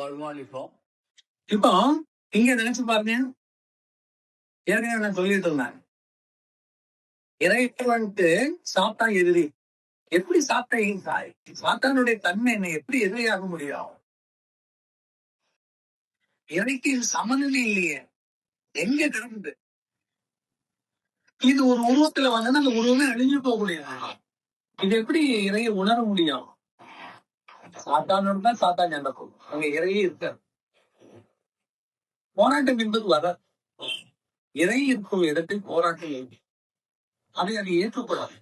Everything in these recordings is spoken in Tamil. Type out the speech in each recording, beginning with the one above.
வருமானிப்போம். இப்போ இங்க நினைச்சு பாருங்க. ஏற்கனவே நான் சொல்லிட்டு இருந்தேன் இறைவன்ட்டு சாப்பிட்டா எதிரி எப்படி சாப்பிட்டா சாத்தானுடைய தன்மை என்ன? எப்படி எதிரியாக முடியும்? இறைக்கு சமநிலை இல்லையே. எங்க கிடக்குது இது ஒரு உருவத்துல வந்தா அந்த உருவமே அழிஞ்சு போக முடியாது இது எப்படி இறைய உணர முடியும்? சாத்தானோட தான் சாத்தான் நடக்கும் அங்க இறையே இருக்காது. போராட்டம் என்பது வர இறை இருக்கும் இடத்தில் போராட்டம் அதை அதை ஏற்றுக்கூடாது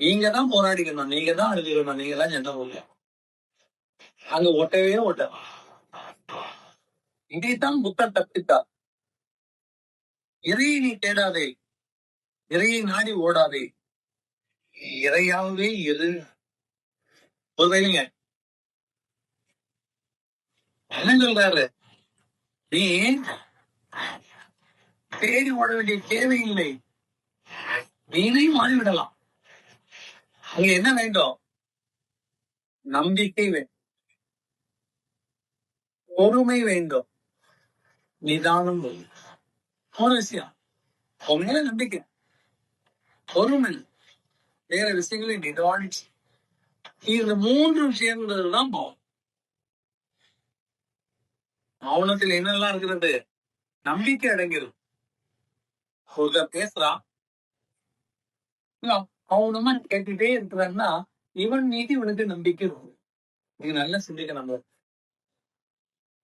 நீங்க தான் போராடிக்கணும். நீங்க தான் அழுதிக்கணும் நீங்க தான் சண்டை போடல அங்க ஒட்டவே ஒட்ட. இதைத்தான் புத்தர் தப்பித்தார். இறையை நீ தேடாதே. இறையை நாடி ஓடாதே. இறையாகவே இரு. ஒரு என்ன சொல்றாரு? நீ தேடி ஓட வேண்டிய தேவையில்லை. நீனே மாறிவிடலாம். அங்க என்ன வேண்டும்? நம்பிக்கை வேண்டும். பொறுமை வேண்டும். நிதானம் வேண்டும். ஒரு விஷயம். உன் மேல நம்பிக்கை. பொறுமை. வேற விஷயங்களை நிதானிச்சு. இந்த மூன்று விஷயங்கள் தான் போகும். மௌனத்தில் என்னெல்லாம் இருக்கிறது? நம்பிக்கை அடங்கிடும் ஒருத்தர் பேசுறான் மௌனமா கேட்டுட்டே இருக்கிறான்னா இவன் மீது இவனுக்கு நம்பிக்கை நீங்க நல்லா சிந்திக்க நம்ம.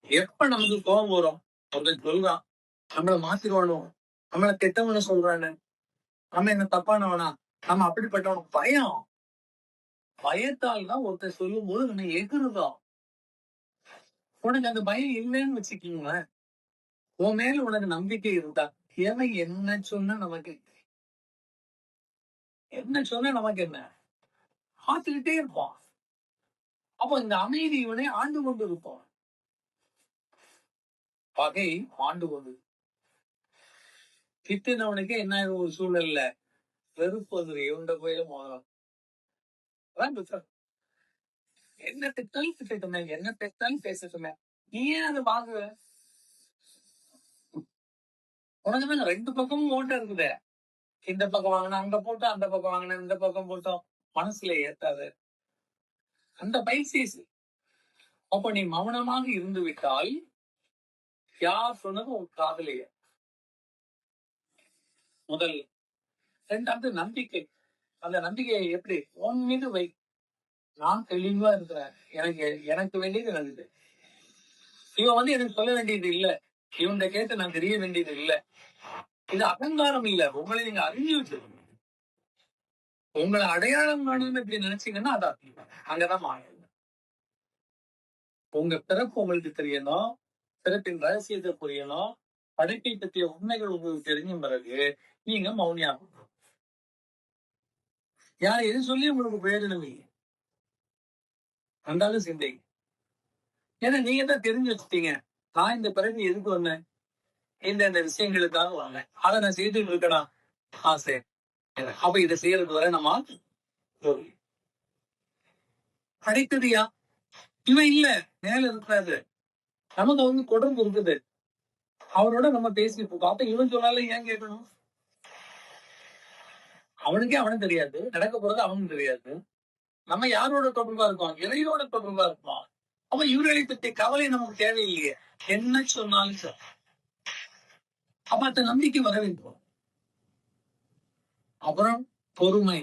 எப்ப நமக்கு கோபம் வரும்? ஒருத்தன் சொல்றான் நம்மளை மாத்திருவானோ? நம்மளை கெட்டவன சொல்றானு? நம்ம என்ன தப்பானவனா? நம்ம அப்படிப்பட்டவன். பயம். பயத்தால் தான் ஒருத்தர் சொல்லும் போது நம்ம எகுறதா உனக்கு அந்த பயம் இல்லைன்னு வச்சுக்கீங்களேன். உன் மேல உனக்கு நம்பிக்கை இருந்தா எவன் என்ன சொன்னா நமக்கு என்ன சொன்னா நமக்கு என்ன? பார்த்துக்கிட்டே இருப்பான். அப்போ இந்த அமைதி இவனை ஆண்டு கொண்டு இருப்பான். பகை ஆண்டு கொண்டு. திட்டினவனுக்கு என்ன ஒரு சூழல்ல வெறுப்பது இவண்ட போயில மோதலாம் என்ன திட்டாலும் திட்டமே என்ன திட்டாலும் பேசட்டுமே நீ ஏன் அதை வாங்குவ உனக்கு தான் ரெண்டு பக்கமும் ஓட்டம் இருக்குது. இந்த பக்கம் வாங்கினா அங்க போட்டோம் அந்த பக்கம் வாங்கினா இந்த பக்கம் போட்டோம். மனசுல ஏத்தாது. அந்த பயிற்சி அப்ப நீ மௌனமாக இருந்து விட்டால் யார் சொன்னதும் உன் முதல். ரெண்டாவது நம்பிக்கை. அந்த நம்பிக்கையை எப்படி? உன் மீது வை. நான் தெளிவா இருக்கிறேன். எனக்கு எனக்கு வேண்டியது நடந்தது இவன் வந்து எனக்கு சொல்ல வேண்டியது இல்ல. இவன் கேட்டு நான் தெரிய வேண்டியது இல்ல. இது அகங்காரம் இல்ல. உங்களை நீங்க அறிஞ்சு வச்சிருக்கணும் உங்களை அடையாளம் காணும் இப்படி நினைச்சீங்கன்னா அதான் அங்கதான் உங்க பிறப்பு உங்களுக்கு தெரியணும். பிறப்பின் ரகசியத்தை புரியணும். படைப்பை பற்றிய உண்மைகள் உங்களுக்கு தெரிஞ்ச பிறகு நீங்க மௌனியாகும் யார் எது சொல்லி உங்களுக்கு பிரயோஜனம் இல்லை அந்தாலும் சிந்தை. ஏன்னா நீங்க தான் தெரிஞ்சு வச்சுட்டீங்க. நான் இந்த பிறகு எதுக்கு வந்தேன்? இந்த இந்த விஷயங்களுக்காக வந்தேன். அதை நான் செய்துட்டு இருக்கடா ஆசை. அப்ப இதை செய்யறது வரை நம்ம அடைத்ததியா இவன் இல்ல. மேல இருக்கிறாரு. நமக்கு வந்து தொடர்பு இருக்குது. அவனோட நம்ம பேசிட்டு இருக்கோம். அப்ப இவன் சொன்னாலும் ஏன் கேட்கணும்? அவனுக்கே அவனும் தெரியாது. நடக்க போறது அவனும் தெரியாது. நம்ம யாரோட தொடர்பா இருக்கோம்? இறையோட தொடர்பா இருக்கோம். அப்ப இவர்களை பற்றி கவலை நமக்கு தேவையில்லையே. என்ன சொன்னாலும் சார். அப்ப அந்த நம்பிக்கை வர வேண்டும். அப்புறம் பொறுமை.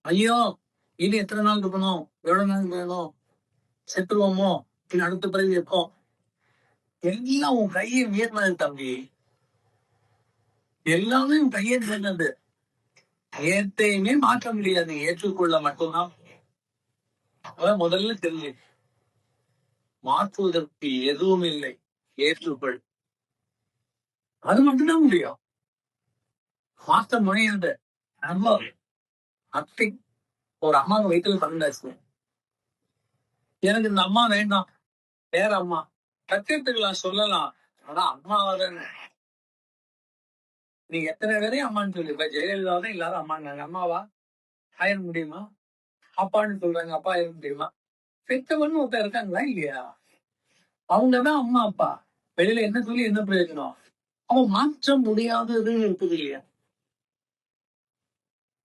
ஐயோ இது எத்தனை நாள் இருக்கணும்? எவ்வளவு நாள் வேணும் செத்துருவோமோ? இது அடுத்த பிறகு எப்போ எல்லாம் உன் கையை உயர்ந்தது தம்பி. எல்லாமே உன் கையை சேர்ந்தது ஏத்தையுமே மாற்ற முடியாது. ஏற்றுக்கொள்ள மட்டும்தான். அதான் முதல்ல தெரிஞ்சு. மாற்றுவதற்கு எதுவும் இல்லை. ஏற்றுக்கொள். அது மட்டும்தான் முடியும். மாற்ற முனையாத நம்ம அத்தை ஒரு அம்மா வயிற்றுல பிறந்தாச்சு. எனக்கு இந்த அம்மா வேண்டாம். வேற அம்மா. கத்திரத்துக்கலாம் சொல்லலாம். ஆனா அம்மா நீ எத்தனை பேரையும் அம்மான்னு சொல்லி இப்ப ஜெயலலிதா தான் எல்லாரும் அம்மாங்க அம்மாவா? ஆயிர முடியுமா? அப்பான்னு சொல்றாங்க. அப்பா ஆயிர முடியுமா? பெத்தவன் ஒருத்தர் இருக்காங்களா இல்லையா? அவங்கதான் அம்மா அப்பா. வெளியில என்ன சொல்லி என்ன பிரயோஜனம்? அவன் மாற்ற முடியாததுன்னு இருக்குது இல்லையா?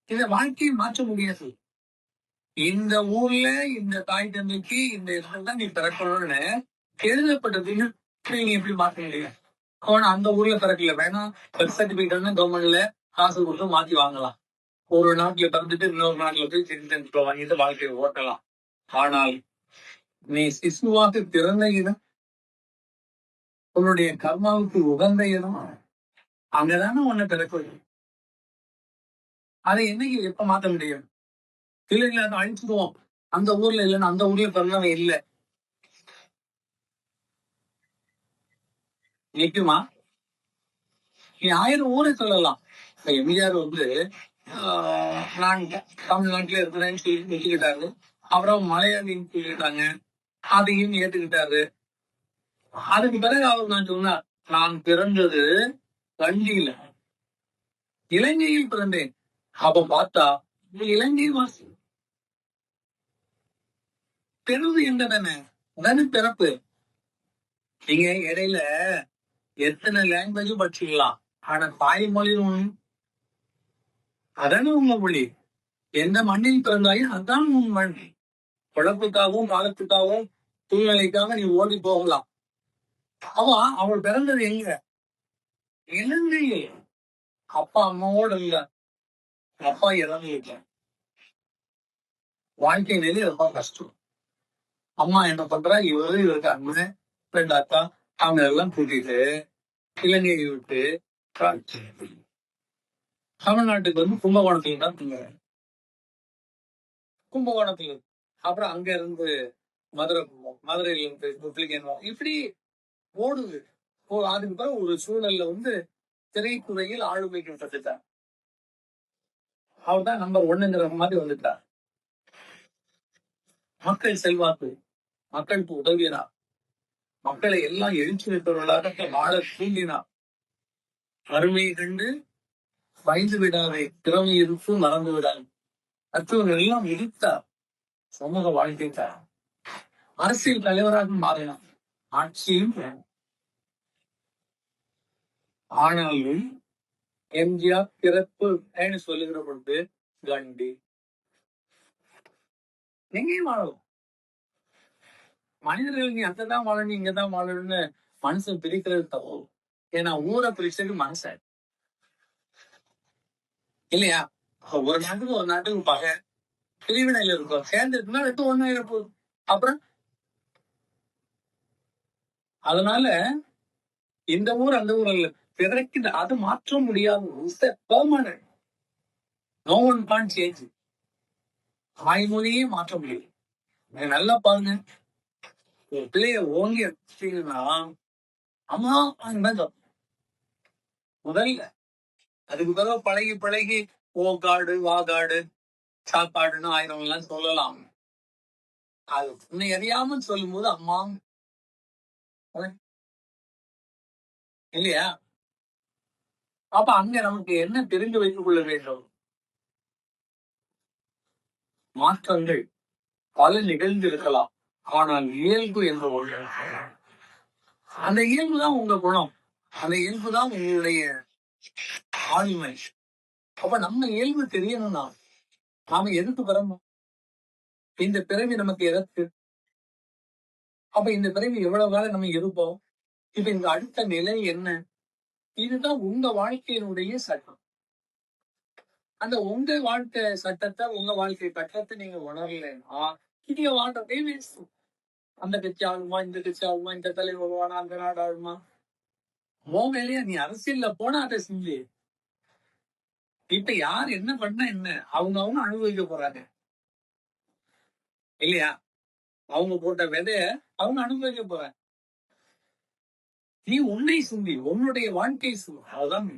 இந்த வாழ்க்கையை மாற்ற முடியாது. இந்த ஊர்ல இந்த தாய் தந்தைக்கு இந்த இடத்துல தான் நீ பிறக்கணும்னு எழுதப்பட்டதுன்னு நீங்க எப்படி மாற்ற முடியாது அவன் அந்த ஊர்ல பிறக்கல. வேணா பர்த் சர்டிபிகேட் கவர்மெண்ட்ல காசு கொடுத்து மாத்தி வாங்கலாம். ஒரு நாட்டுல பிறந்துட்டு இன்னொரு நாட்டுல போய் சிட்டிசன்ஷிப் வாங்கிட்டு வாழ்க்கையை ஓட்டலாம். ஆனால் நீ சிசுவாக்கு திறந்த இடம் உன்னுடைய கர்மாவுக்கு உகந்த இடம் அங்கதானே உன்னை பிறக்க அதை என்னைக்கு எப்ப மாத்த முடியும்? இல்ல அதை அழிச்சிடுவோம். அந்த ஊர்ல இல்லைன்னா அந்த ஊர்ல பிறந்தவன் இல்ல. நிக்குமா நீ ஆயிரம் ஊரை சொல்லலாம். இப்ப எம்ஜிஆர் வந்து ஆஹ், நான் தமிழ்நாட்டுல இருக்கிறேன்னு சொல்லி வச்சுக்கிட்டாரு அப்புறம் மலையாளின்னு சொல்லிட்டாங்க. அதையும் ஏத்துக்கிட்டாரு. அதுக்கு பிறகு அவர் நான் சொன்னார் நான் பிறந்தது கண்டியில. இலங்கையில் பிறந்தேன். அப்ப பார்த்தா இலங்கை வாசி. பிறந்து என்றதானே உடனே பிறப்பு. நீங்க இடையில எத்தனை லாங்குவேஜ் படிச்சுக்கலாம்? ஆனா தாய்மொழி ஒண்ணு அதானே உங்க மொழி. எந்த மண்ணில் பிறந்தாயோ அதான் உன் மண் குழப்புக்காகவும் காலத்துக்காகவும் சூழ்நிலைக்காக நீ ஓடி போகலாம். அவன் அவள் பிறந்தது எங்க? இலங்கையில் அப்பா அம்மாவோட இல்ல. அப்பா இறந்து இல்ல வாழ்க்கை நிலை ரொம்ப கஷ்டம். அம்மா என்ன பண்றா? இவரு இவருக்கு அண்ணன் ரெண்டு அக்கா அவங்க எல்லாம் கூட்டிட்டு இலங்கையை விட்டு தமிழ்நாட்டுக்கு வந்து கும்பகோணத்துல தான் தூங்குறேன் கும்பகோணத்துல. அப்புறம் அங்க இருந்து மதுரை போவோம் மதுரையில இருந்து முப்ளிகன் இப்படி ஓடுது. அதுக்கு பிறகு ஒரு சூழல்ல வந்து திரைத்துறையில் ஆளுமைக்கு பட்டுட்டார் அவர் தான் நம்பர் ஒண்ணுங்கிற மாதிரி வந்துட்டார். மக்கள் செல்வாக்கு மக்களுக்கு உதவியதான் மக்களை எல்லாம் எழுச்சி வைப்பவர்களாக வாழ தூண்டினார் அருமையை கண்டு பயந்து விடாதே திறமை இருப்பு மறந்து விடாது. மற்றவர்கள் எல்லாம் எதிர்த்தார். சமூக வாழ்க்கை தார் அரசியல் தலைவராக மாறினார். ஆட்சியும் ஆனாலும் எம்ஜிஆர் பிறப்பு சொல்லுகிற பொழுது கண்டி எங்கேயும் வாழும்? மனிதர்கள் நீ அங்கதான் வாழணும் இங்கதான் வாழணும்னு மனுஷன் பிரிக்கிறது தப்பு. ஏன்னா ஊரை பிரிச்சது மனுஷன் இல்லையா? ஒரு நாட்டுக்கு ஒரு நாட்டுக்கு பகை. பிரிவினையில இருக்கும். சேர்ந்து இருக்குன்னா ரெண்டு ஒண்ணு போகுது அப்புறம்? அதனால இந்த ஊர் அந்த ஊர் இல்ல. பிறகு அது மாற்ற முடியாது permanent no one can change தாய்மொழியே மாற்ற முடியும் நல்லா பாருங்க. ஒரு பிள்ளைய ஓங்கி வச்சீங்கன்னா அம்மா அங்க முதல்ல அதுக்கு பிறகு பழகி பழகி ஓ காடு வாகாடு சாப்பாடுன்னு ஆயிரம் எல்லாம் சொல்லலாம். அது உன்னை அறியாமல் சொல்லும் போது அம்மா இல்லையா? அப்ப அங்க நமக்கு என்ன தெரிந்து வைத்துக் கொள்ள வேண்டும்? மாற்றங்கள் பல நிகழ்ந்து இருக்கலாம் ஆனால் இயல்பு என்ற ஒன்று. அந்த இயல்பு தான் உங்க குணம். அந்த இயல்பு தான் உங்களுடைய ஆளுமை. அப்ப நம்ம இயல்பு தெரியணும்னா நாம எதுக்கு பிறந்தோம்? இந்த பிறவி நமக்கு எதற்கு? அப்ப இந்த பிறவி எவ்வளவு காலம் நம்ம இருப்போம்? இப்ப இந்த அடுத்த நிலை என்ன? இதுதான் உங்க வாழ்க்கையினுடைய சட்டம். அந்த உங்க வாழ்க்கை சட்டத்தை உங்க வாழ்க்கை சட்டத்தை நீங்க உணரலைன்னா இங்க வாழ்றதே வேஸ்ட் அந்த கட்சி ஆளுமா இந்த கட்சி ஆளுமா இந்த தலைவர் வருவானா அந்த நாடு ஆளுமா மோ வேலையா நீ அரசியல்ல போனா அதை செஞ்சு. இப்ப யார் என்ன பண்ணா என்ன? அவங்க அவங்க அனுபவிக்க போறாங்க. இல்லையா? அவங்க போட்ட விதைய அவங்க அனுபவிக்க போறாங்க. நீ உன்னை சிந்தி உன்னுடைய வாழ்க்கை சிந்தி அதுதான்